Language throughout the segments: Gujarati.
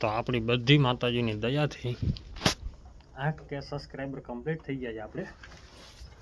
તો આપણી બધી માતાજીની દયાથી આઠ કે સબસ્ક્રાઈબર કમ્પ્લીટ થઈ ગયા છે આપણે.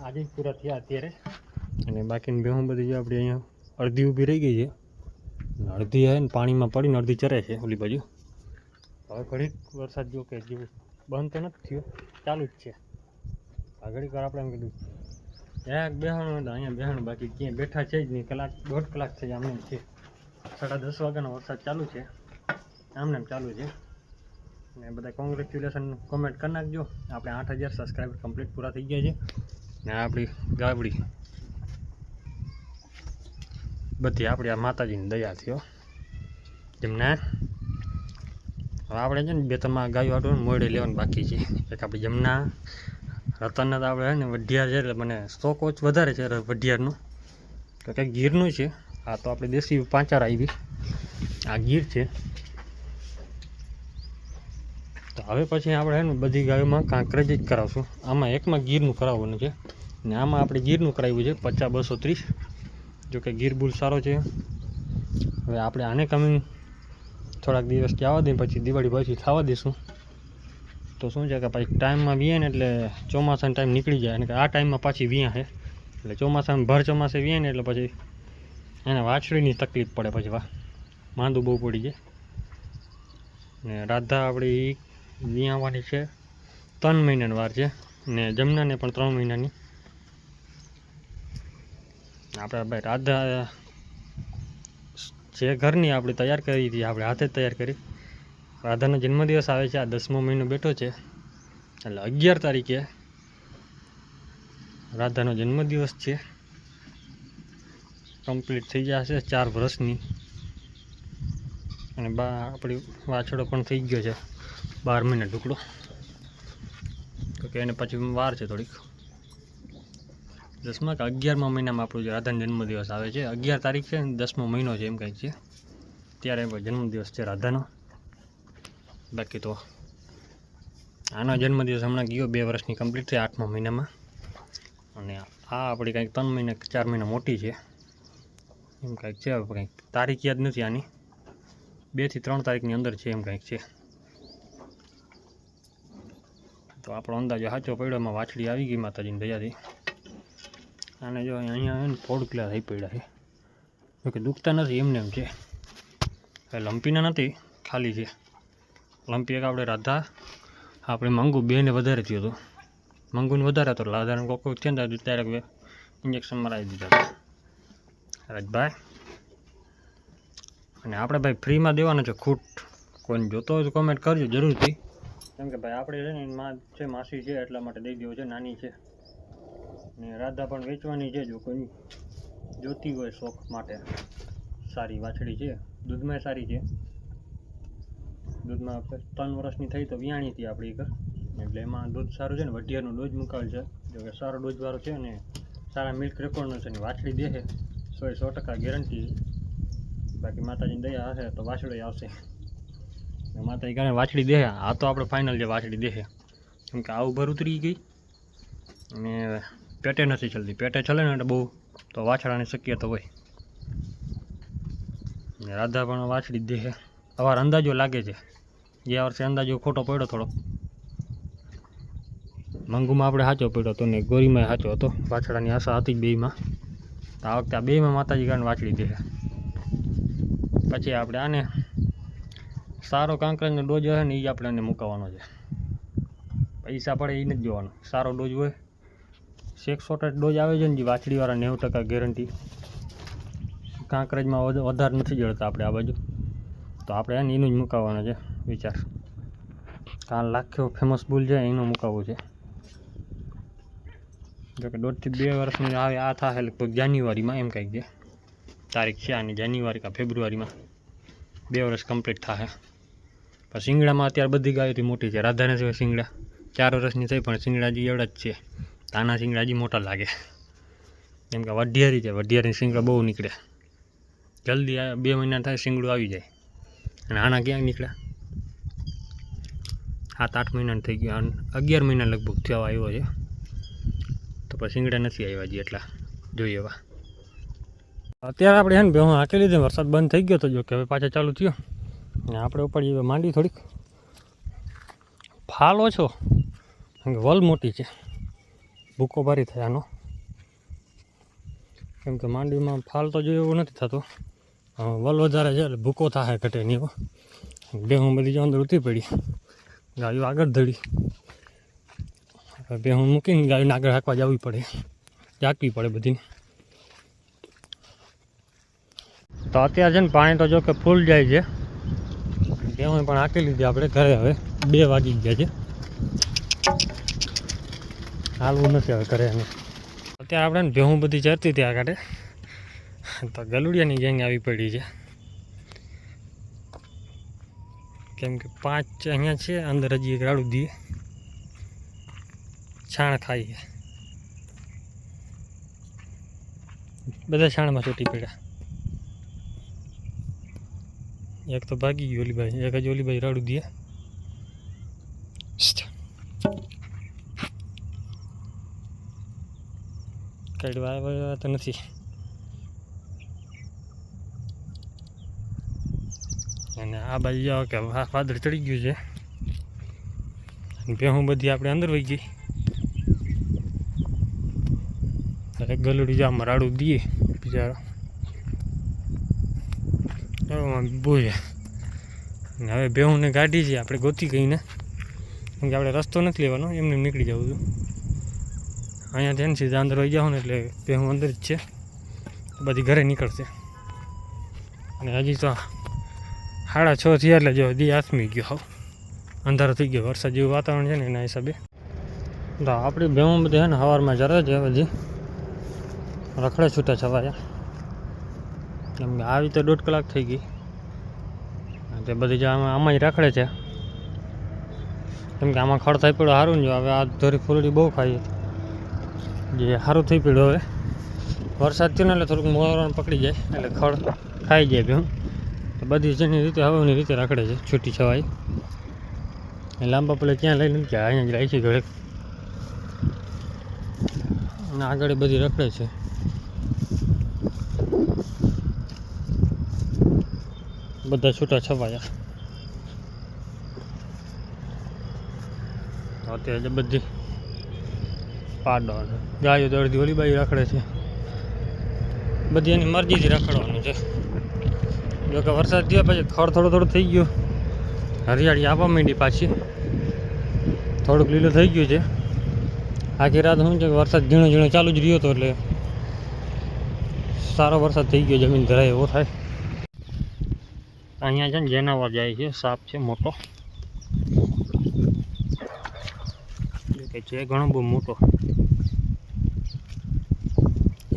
આજે પૂરા થયા અત્યારે. અને બાકીની બેહું બધી જે આપણી અહીંયા અડધી ઊભી રહી ગઈ છે. અડધી હે ને પાણીમાં પડીને અડધી ચરે છે ઓલી બાજુ. હવે ઘડીક વરસાદ જો કે જેવું બંધ તો નથી થયો ચાલુ જ છે. આ ઘડીક વાર આપણે એમ કીધું ક્યાંક બેહાણું હતું અહીંયા બેહાણું બાકી ક્યાંય બેઠા છે જ નહીં. કલાક દોઢ કલાક થઈ આમને છે. સાડા દસ વાગ્યાનો વરસાદ ચાલુ છે. આમને એમ ચાલુ છે. ને બધા કોંગ્રેચ્યુલેશન કોમેન્ટ કરી નાખજો. આપણે આઠ હજાર સબસ્ક્રાઈબર કમ્પ્લીટ પૂરા થઈ ગયા છે. ને આપણી ગાબડી. બધી આપણી આ માતાજીની દયા થયો જેમને હવે આપણે છે ને બે ત્રણ ગાયો આટું મોડે લેવાનું બાકી છે. એક આપણી જમના રતન તો આપણે ને વઢિયાર છે એટલે મને સ્ટોક ઓછ વધારે છે વઢિયારનું. તો કંઈક ગીરનું છે. આ તો આપણે દેશી પાંચાર આવી. આ ગીર છે તો હવે પછી આપણે છે ને બધી ગાયોમાં કાંકરેજ જ કરાવશું. આમાં એકમાં ગીરનું કરાવવાનું છે. ને આમાં આપણે ગીરનું કરાવ્યું છે, પચાસ બસો ત્રીસ. જોકે ગીર બુલ સારો છે. હવે આપણે આને કમિંગ થોડાક દિવસથી આવવા દઈએ, પછી દિવાળી પછી થવા દઈશું. તો શું છે કે પછી ટાઈમમાં વીએ ને એટલે ચોમાસાનો ટાઈમ નીકળી જાય. અને આ ટાઈમમાં પાછી વીયા છે. એટલે ચોમાસામાં ભર ચોમાસે વીએ ને એટલે પછી એને વાછડીની તકલીફ પડે પછી વા માંદું બહુ પડી જાય. ને રાધા આપણી વિયાવાની છે. ત્રણ મહિનાની વાર છે ને જમનાને પણ ત્રણ મહિનાની. આપણે ભાઈ રાધા, જે ઘરની આપણે તૈયાર કરી હતી, આપણે હાથે તૈયાર કરી. રાધાનો જન્મદિવસ આવે છે, આ દસમો મહિનો બેઠો છે. એટલે અગિયાર તારીખે રાધાનો જન્મદિવસ છે. કમ્પ્લીટ થઈ જશે ચાર વર્ષની. અને બા, આપણી વાછડો પણ થઈ ગયો છે. બાર મહિના ટુકડો તો કે એને પછી વાર છે થોડીક. દસમા કે અગિયારમા મહિનામાં આપણું જે રાધાનો જન્મદિવસ આવે છે. અગિયાર તારીખ છે અને દસમો મહિનો છે એમ કંઈક છે. ત્યારે જન્મદિવસ છે રાધાનો. બાકી તો આનો જન્મદિવસ હમણાં ગયો બે વર્ષની કમ્પ્લીટ થઈ આઠમા મહિનામાં. અને આ આપણી કંઈક ત્રણ મહિના ચાર મહિના મોટી છે. એમ કંઈક છે કંઈક તારીખ યાદ નથી આની. બેથી ત્રણ તારીખની અંદર છે એમ કંઈક છે. તો આપણો અંદાજો સાચો પડ્યો એમાં વાછડી આવી ગઈ માતાજીની દયાથી અને જો અહીંયા ફોડ ક્લાસ થઈ પડ્યા છે જોકે દુખતા નથી એમને એમ છે. લંપીના નથી, ખાલી છે. લંપી એક આપણે રાધા, આપણે મંગુ બેને વધારે થયું હતું મંગુને વધારે હતો રાધાને કોક છે ને ત્યારે ઇન્જેક્શન મરાવી દીધા રાજભાઈ? અને આપણે ભાઈ ફ્રીમાં દેવાનો છે ખૂટ. કોઈને જોતો હોય તો કોમેન્ટ કરજો જરૂરથી. કેમ કે ભાઈ આપણે છે ને માં છે, માસી છે, એટલા માટે દઈ દેવો છે, નાની છે. ને રાધા પણ વેચવાની છે જો કોઈ જોતી હોય શોખ માટે. સારી વાછડી છે દૂધમાં સારી છે. દૂધમાં ત્રણ વર્ષની થઈ તો વ્યાણી હતી આપણી ઘર એટલે એમાં દૂધ સારું છે ને વઢિયારનો ડોઝ મુકાવેલ છે. જો કે સારો ડોઝવાળો છે અને સારા મિલ્ક રેકોર્ડનો છે ને, વાછડી દે સો સો ટકા ગેરંટી બાકી માતાજીની દયા હશે તો વાછડી આવશે. માતાજી કારણે વાછડી દે. આ તો આપણે ફાઇનલ છે વાછડી દેહે કેમ કે આવું ભર ઉતરી ગઈ. અને પેટે નથી ચલતી. પેટે ચલે ને એટલે બહુ તો વાછડાની શક્યતા હોય. રાધા પણ વાછડી દે અવાર અંદાજો લાગે છે. ગયા વર્ષે અંદાજો ખોટો પડ્યો થોડો. મંગુમાં આપણે સાચો પડ્યો હતો ને ગોરીમાં સાચો હતો. વાછડાની આશા હતી જ તો આ વખતે આ બેમાં માતાજી કારણે વાછડી દે છે. પછી આપણે આને સારો કાંકરાનો ડોઝ હોય ને એ આપણે એને મૂકવાનો છે. પૈસા પડે એ નથી જોવાનો. સારો ડોઝ હોય. શેક સોટ ડોઝ આવે છે ને જે વાછડીવાળા નેવું ટકા ગેરંટી. કાંકરેજમાં વધ- વધારે નથી જળતા આપણે આ બાજુ. તો આપણે એને એનું જ મૂકાવવાનો છે વિચાર. કાં લાખ્યો ફેમસ બુલ છે, એનું મૂકાવવું છે. જોકે દોઢથી બે વર્ષની આવે, આ થાય લગભગ જાન્યુઆરીમાં એમ કંઈક છે. તારીખ છે આની જાન્યુઆરી કા ફેબ્રુઆરીમાં. બે વર્ષ કમ્પ્લીટ થશે પણ શિંગડામાં અત્યારે બધી ગાયોથી મોટી છે. રાધાને સિવાય શિંગડા. ચાર વર્ષની થઈ પણ શિંગડાજી એવડા જ છે. તાના શિંગડાજી મોટા લાગે. કેમ કે વઢિયારી છે. વઢિયારી શિંગડા બહુ નીકળે. જલ્દી બે મહિના થાય શિંગડું આવી જાય. અને આના ક્યાંક નીકળ્યા સાત, આઠ મહિનાનું થઈ ગયું. અગિયાર મહિના લગભગ થયો આવ્યો છે. તો પછી શિંગડા નથી આવ્યા હજી એટલા. જોઈએ એવા અત્યારે આપણે છે ને હું હાંકી લીધી વરસાદ બંધ થઈ ગયો તો જો કે હવે પાછા ચાલુ થયો. ને આપણે ઉપાડીએ માંડી થોડીક. ફાલ ઓછો વલ મોટી છે. ભૂકો ભારી થાય આનો. કેમ કે માંડવીમાં ફાલ તો જો એવું નથી થતો. વલ વધારે છે એટલે ભૂકો થાય ઘટે નહીં એવો બેહું બધી જો અંદર ઉતરી પડી. ગાયો આગળ ધડી બેહું મૂકીને ગાયોને આગળ હાંકવા જવી પડે. જાકવી પડે બધીને. તો અત્યારે છે ને પાણી તો જો કે ફૂલ જાય છે. બેહું પણ આંકી લીધી આપણે ઘરે હવે. બે વાગી ગયા છે. હાલવું નથી હવે ઘરે અમે અત્યારે આપણે ને ભેહું બધી ચરતી ત્યાં કાંઠે તો ગલુડિયાની ગેંગ આવી પડી છે. કેમ કે પાંચ અહીંયા છે, અંદર હજી એક રાડું દીએ. છાણ ખાઈએ. બધા છાણમાં ચોટી પડ્યા. એક તો ભાગી ગયું ઓલીભાઈ એક જ ઓલીભાઈ રાડું દે. કાઢવા આવ્યા તો નથી. અને આ બાજુ જાઓ કે વાદળ ચડી ગયું છે. અને ભેહું બધી આપણે અંદર વહી ગઈ. ત્યારે ગલુડી જો આમાં રાડું દઈએ બિચારો. બોલે. હવે ભેહુંને ગાડી છે, આપણે ગોતી કહીને કેમ કે આપણે રસ્તો નથી લેવાનો, એમને નીકળી જવું છું. અહીંયા છે ને સીધા અંદર વહી જાઓ ને એટલે બેહું અંદર જ છે. બધી ઘરે નીકળશે. અને હજી તો સાડા છ થયા એટલે જો દી આથમી ગયો હાવ અંધારો થઈ ગયો, વરસાદ જેવું વાતાવરણ છે ને એના હિસાબે. તો આપણી ભેહું બધી છે ને, સવારમાં જરા જ હજી. રખડે છૂટા છવાયા. કેમ કે આવી તો દોઢ કલાક થઈ ગઈ. તે બધી જે આમાં જ રાખડે છે. કેમ કે આમાં ખડ થઈ પડ્યો સારું ને જો, હવે આ ધોરી ફૂલડી બહુ ખાઈ જે સારું થઈ પડ્યું હવે. વરસાદ થયો ને એટલે થોડુંક મોરણ પકડી જાય, એટલે ખડ ખાઈ જાય ભેહું. તો બધી જેની રીતે હવાની રીતે રાખડે છે, છૂટી છવાઈ. એ લાંબા પેલે ક્યાં લઈ નથી ગયા? અહીંયા જ રાખી અને આગળ બધી રખડે છે. બધા છૂટા છવાયા. તો અત્યારે બધી પાડો ગાયો તો અડધી બાજુ રખડે છે. બધી એની મરજીથી રખડવાનું છે. જો કે વરસાદ થયો પછી ખડ થોડું થોડું થઈ ગયું. હરિયાળી આપવા માંડી પાછી. થોડુંક લીલું થઈ ગયું છે. આખી રાત શું છે કે વરસાદ ઝીણો ઝીણો ચાલુ જ રહ્યો હતો એટલે સારો વરસાદ થઈ ગયો, જમીન ધરાય એવો થાય. અહીંયા છે ને જેનાવર જાય છે, સાપ છે મોટો. કે છે ઘણો બહુ મોટો.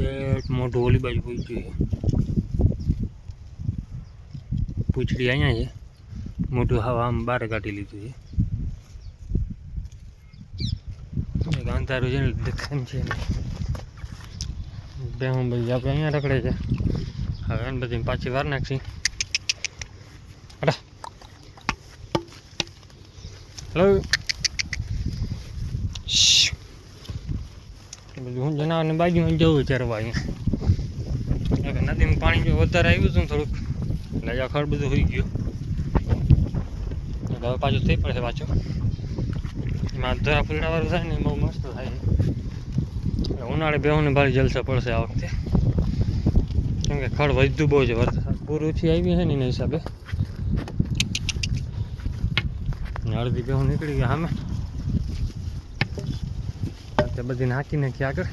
એક મોટું ઓલી બાજુ પૂછ્યું પૂંછડી અહીંયા છે. મોટું હવા આમ બહાર કાઢી લીધું છે. અંધારું છે ને દેખાય છે હું ભાઈ આપણે અહીંયા રખડે છે. હવે એને બધી પાછી વાર નાખશી. હેલો બધું હું જનાવરની બાજુમાં જવું ચરવા અહીંયા. નદીમાં પાણી જો વધારે આવ્યું હતું થોડુંક, એટલે આ ખડ બધું હોઈ ગયું. હવે પાછું થઈ પડશે પાછું. એમાં ધરા ફૂલડાવાળું થાય ને બહુ મસ્ત થાય. એટલે ઉનાળે બેહોને ભારે જલસા પડશે આ વખતે. કેમ કે ખડ વધ્યું બહુ છે, વરસાદ પૂરું ઓછી આવી છે ને એના હિસાબે ને અડધી બેહું નીકળી ગયા સામે તે બધી નાખી નાખી આગળ.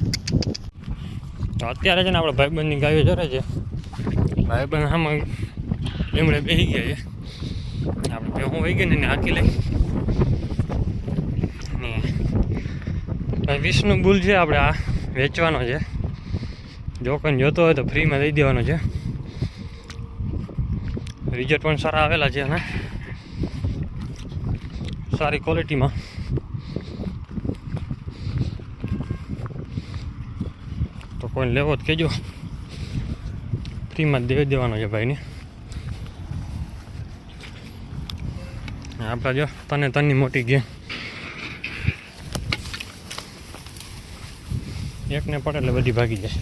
તો અત્યારે છે ને આપણે ભાઈબંધની ગાયો જરે છે. ભાઈબંધ આમાં એમણે બેસી ગયા છે. આપણે બેહું વહી ગઈ ને હાકી લઈ. ને વિષ્ણુ બુલ છે આપણે આ વેચવાનો છે. જો કોઈ જોતો હોય તો ફ્રીમાં દઈ દેવાનો છે. રિઝલ્ટ પણ સારા આવેલા છે અને સારી ક્વોલિટીમાં. તો કોઈને લેવો જ કહેજો. ફ્રીમાં દઈ દેવાનો છે ભાઈને. આપણા જો તને તનની મોટી ગેમ. એકને પડે એટલે બધી ભાગી જાય.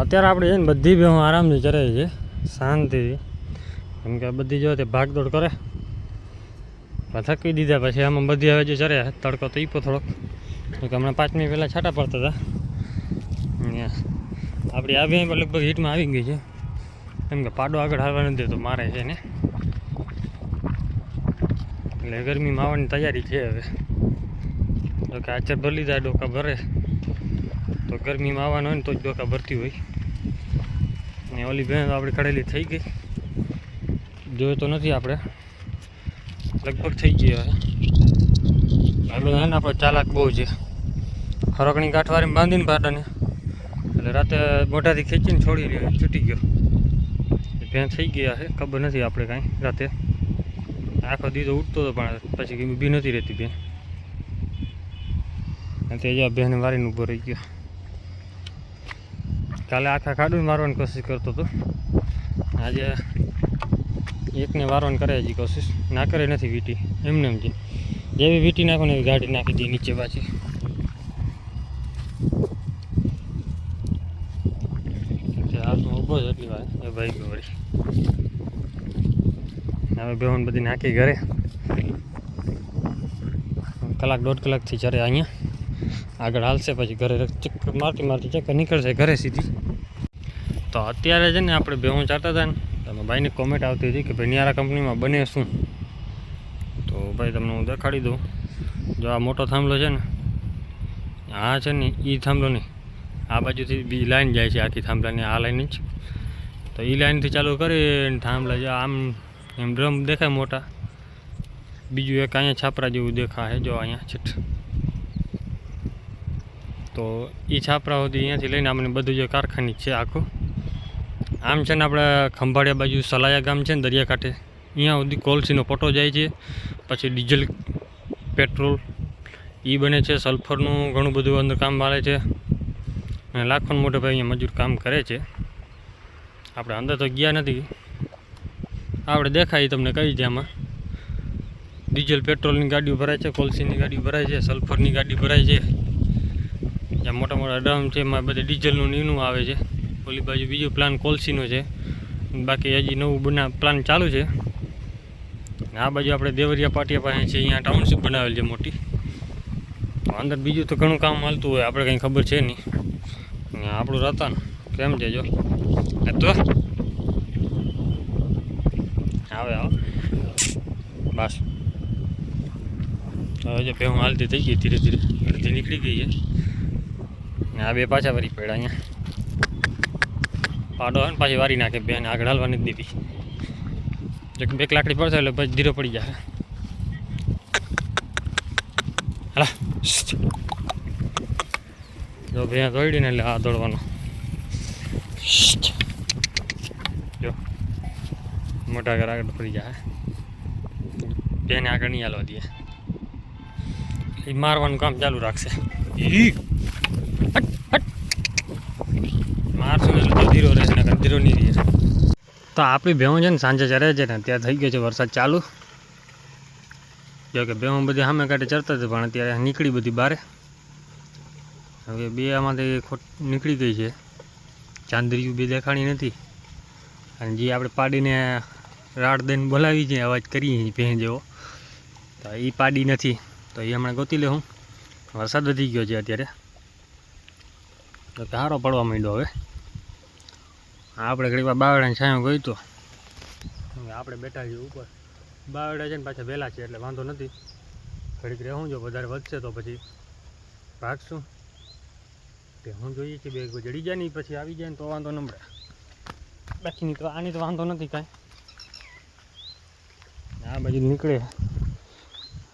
અત્યારે આપણે છે બધી ભેહું આરામથી ચરે છે શાંતિથી. કેમ કે બધી જો તે ભાગદોડ કરે. પણ થકી દીધા પછી આમાં બધી હવે જે ચરે તડકો તો ઈપો થોડોક. કે હમણાં પાંચ મિનિટ પહેલાં છાંટા પડતા હતા. આપણી આવી લગભગ હીટમાં આવી ગઈ છે. કેમ કે પાડો આગળ હાલવા નથી દેતો, મારે છે ને. એટલે ગરમીમાં આવવાની તૈયારી છે હવે. જો કે આચર ભરી લીધા ડોકા ભરે. તો ગરમીમાં આવવાનું હોય ને તો જ ડોકા ભરતી હોય. ને ઓલી બહેન તો આપણી કડેલી થઈ ગઈ. જોયું તો નથી આપણે લગભગ થઈ ગયો હવે આપણે હે ને આપણે ચાલાક બહુ છે. હરકણી કાંઠવારી બાંધીને પાટાને એટલે રાતે મોઢાથી ખેંચીને છોડી રહ્યો છૂટી ગયો. ભેં થઈ ગયા છે ખબર નથી આપણે કાંઈ, રાતે. આખો દીધો ઉઠતો હતો પણ પછી કંઈ ઊભી નથી રહેતી અને તે જ્યાં બેન વારીને ઊભો રહી ગયો. કાલે આખા ખાડું મારવાની કોશિશ કરતો હતો આજે એકને વારવાન કરે હજી કોશિશ ના કરે, નથી વીટી. એમને એમ છે જેવી વીટી નાખો ને એવી ગાડી નાખી દે નીચે પાછી. હાથમાં ઊભો જ એટલી એ ભાઈ ગયો હવે બેહોન બધી નાખી ઘરે. કલાક દોઢ કલાકથી ચરે અહીંયા આગળ હાલશે, પછી ઘરે ચક્કર મારતી મારતી ચક્કર નીકળશે ઘરે સીધી. તો અત્યારે છે ને આપણે બેહું ચાલતા હતા ને તો એમાં ભાઈની કોમેન્ટ આવતી હતી કે ભાઈ નિયારા કંપનીમાં બને શું? તો ભાઈ તમને હું દેખાડી દઉં. જો આ મોટો થાંભલો છે ને, આ છે ને એ થાંભલો નહીં આ બાજુથી બી લાઈન જાય છે આખી થાંભલાની, આ લાઈન જ. તો એ લાઈનથી ચાલુ કરીને થાંભલા જો આમ, એમ ડ્રમ દેખાય મોટા. બીજું એક અહીંયા છાપરા જેવું દેખાય જો અહીંયા છઠ. તો એ છાપરા સુધી અહીંયાથી લઈને આપણે બધું જે કારખાની છે આખું આમ છે ને આપણે ખંભાળિયા બાજુ સલાયા ગામ છે ને દરિયાકાંઠે. અહીંયા સુધી કોલસીનો પટો જાય છે, પછી ડીઝલ, પેટ્રોલ એ બને છે, સલ્ફરનું ઘણું બધું અંદર કામ ચાલે છે. અને લાખોને મોટે ભાઈ અહીંયા મજૂર કામ કરે છે. આપણે અંદર તો ગયા નથી. આપણે દેખાય તમને કઈ છે આમાં. ડીઝલ, પેટ્રોલની ગાડીઓ ભરાય છે, કોલસીની ગાડી ભરાય છે, સલ્ફરની ગાડી ભરાય છે. જ્યાં મોટા મોટા ડ્રમ છે, એમાં બધે ડીઝલનું નીનું આવે છે. ઓલી બાજુ બીજો પ્લાન કોલસીનો છે. બાકી હજી નવું બના પ્લાન ચાલુ છે. આ બાજુ આપણે દેવરિયા પાટિયા પાસે છે, અહીંયા ટાઉનશીપ બનાવેલ છે મોટી. અંદર બીજું તો ઘણું કામ હાલતું હોય, આપણે કંઈ ખબર છે નહીં. ને આપણું રતન, કેમ છે જો? તો. આવે આવો બસ. હવે જો ભેહું હાલતી થઈ ગઈ ધીરે ધીરે, અડધી નીકળી ગઈ છે. ને આ બે પાછા વળી પડ્યા અહીંયા. પાડો હોય ને પાછી વારી નાખે બેન, આગળ હાલવાની દીધી. જો કે બેક લાકડી પડશે એટલે પછી ધીરો પડી જાય હાલા. જો બે દોડીને એટલે આ દોડવાનો. જો. મોટા ઘર આગળ પડી જાય બેને આગળ નહીં હાલવા દે. એ મારવાનું કામ ચાલુ રાખશે ઈ! હટ, હટ. મારશું એટલે તો ધીરો રહેશે નકર ધીરો નહીં રહે તો આપણી ભેહું છે ને સાંજે ચરે છે ને ત્યાં થઈ ગયો છે વરસાદ ચાલુ. જો કે ભેહું બધી સામે કાંઠે ચરતા હતી પણ અત્યારે નીકળી બધી બારે. હવે બે આમાંથી ખોટ નીકળી ગઈ છે. ચાંદરીયું બે દેખાણી નથી. અને જે આપણે પાડીને રાડ દઈને બોલાવી છે, અવાજ કરીએ ભેં જેવો, તો એ પાડી નથી. તો એ હમણાં ગોતી લેવું વરસાદ વધી ગયો છે અત્યારે. તો સારો પડવા માંડ્યો હવે. આપણે વાર બાવડાને છાંયો ગયું તો આપણે બેઠા છીએ ઉપર. બાવડા છે ને પાછા વહેલા છે એટલે વાંધો નથી. ઘડીક રહેવું જો, વધારે વધશે તો પછી ભાગશું. તે હું જોઈએ કે બે જડી જાય ને પછી આવી જાય ને તો વાંધો નમડે બાકી તો આની તો વાંધો નથી કાંઈ. આ બાજુ નીકળે.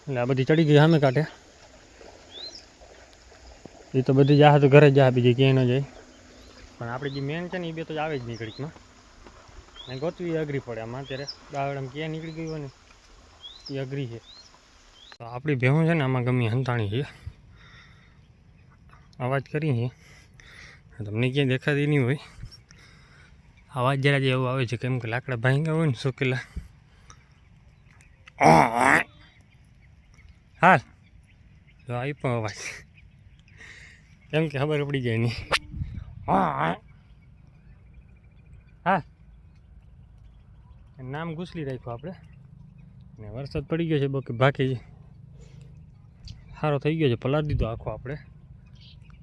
એટલે આ બધી ચડી ગઈ સામે કાંઠે. એ તો બધી જાહે તો ઘરે જ જાહ બીજી ક્યાંય ન જાય. પણ આપણી જે મેન છે ને એ બે તો આવે જ નહીં ઘડીકમાં. ને ગોતવી અઘરી પડે આમાં અત્યારે. બાવડામાં ક્યાં નીકળી ગયું ને એ અઘરી છે. તો આપણી ભેહું છે ને આમાં ગમી હંતાણી છે. અવાજ કરી છે. તમને ક્યાંય દેખાતી નહીં હોય. અવાજ જરા જે એવું આવે છે કેમ કે લાકડા ભાંગ્યા હોય ને સુકેલા. હાલ. તો આવી પણ અવાજ. કેમ કે ખબર પડી જાય નહીં. હા નામ ઘૂસલી રાખ્યું આપણે. ને વરસાદ પડી ગયો છે બાકી બાકી સારો થઈ ગયો છે, પલાળી દીધો આખો આપણે.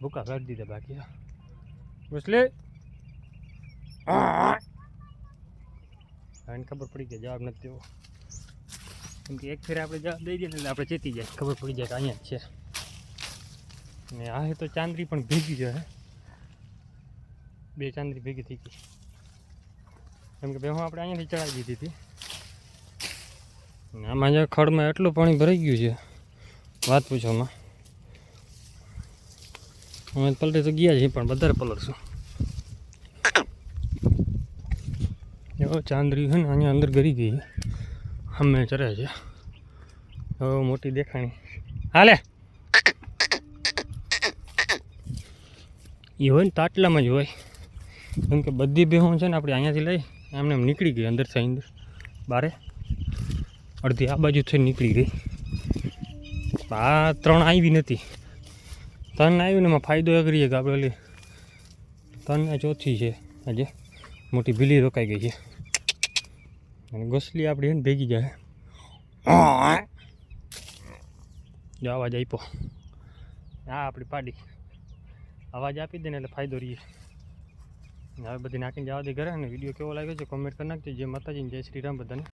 ભૂકા કાઢી દીધા બાકી ઘૂસલી. હવે ખબર પડી ગઈ, જવાબ નથી દેવો. કેમ કે એક ફેરે આપણે જવાબ દઈ દઈએ એટલે આપણે ચેતી જાય. ખબર પડી જાય કે અહીંયા જ છે. ને આ તો ચાંદરી પણ ભેગી જાય બે ચાંદરી ભેગી થઈ ગઈ. કેમ કે બેહું આપણે અહીંયાથી ચડાવી દીધી હતી. આમાં જે ખડમાં એટલું પાણી ભરાઈ ગયું છે, વાત પૂછવામાં. અમે પલટી તો ગયા છીએ, પણ વધારે પલટશું. એવો ચાંદરી છે ને, અહીંયા અંદર ગરી ગઈ અમે ચરે છે. હવે મોટી દેખાણી. હાલે! એ હોય ને, તાટલામાં જ હોય. કેમ કે બધી બેહું છે ને આપણે અહીંયાથી લઈ, એમને એમ નીકળી ગઈ અંદરથી અંદર, બારે. અડધી આ બાજુ થઈ નીકળી ગઈ. આ ત્રણ આવી નથી. ત્રણ ને એમાં ફાયદો એ કરીએ કે આપણે ઓલી ત્રણ ચોથી છે, આજે. મોટી ભીલી રોકાઈ ગઈ છે. અને ગોસલી આપણી એને ભેગી જાય જો અવાજ આપ્યો. હા આપણી પાડી. અવાજ આપી દે ને એટલે ફાયદો રહીએ હવે બધી નાખીને જવા દે ઘરે અને વીડિયો કેવો લાગ્યો છે કોમેન્ટ કરી નાખજો. જે માતાજીને જય શ્રી રામ બધાને.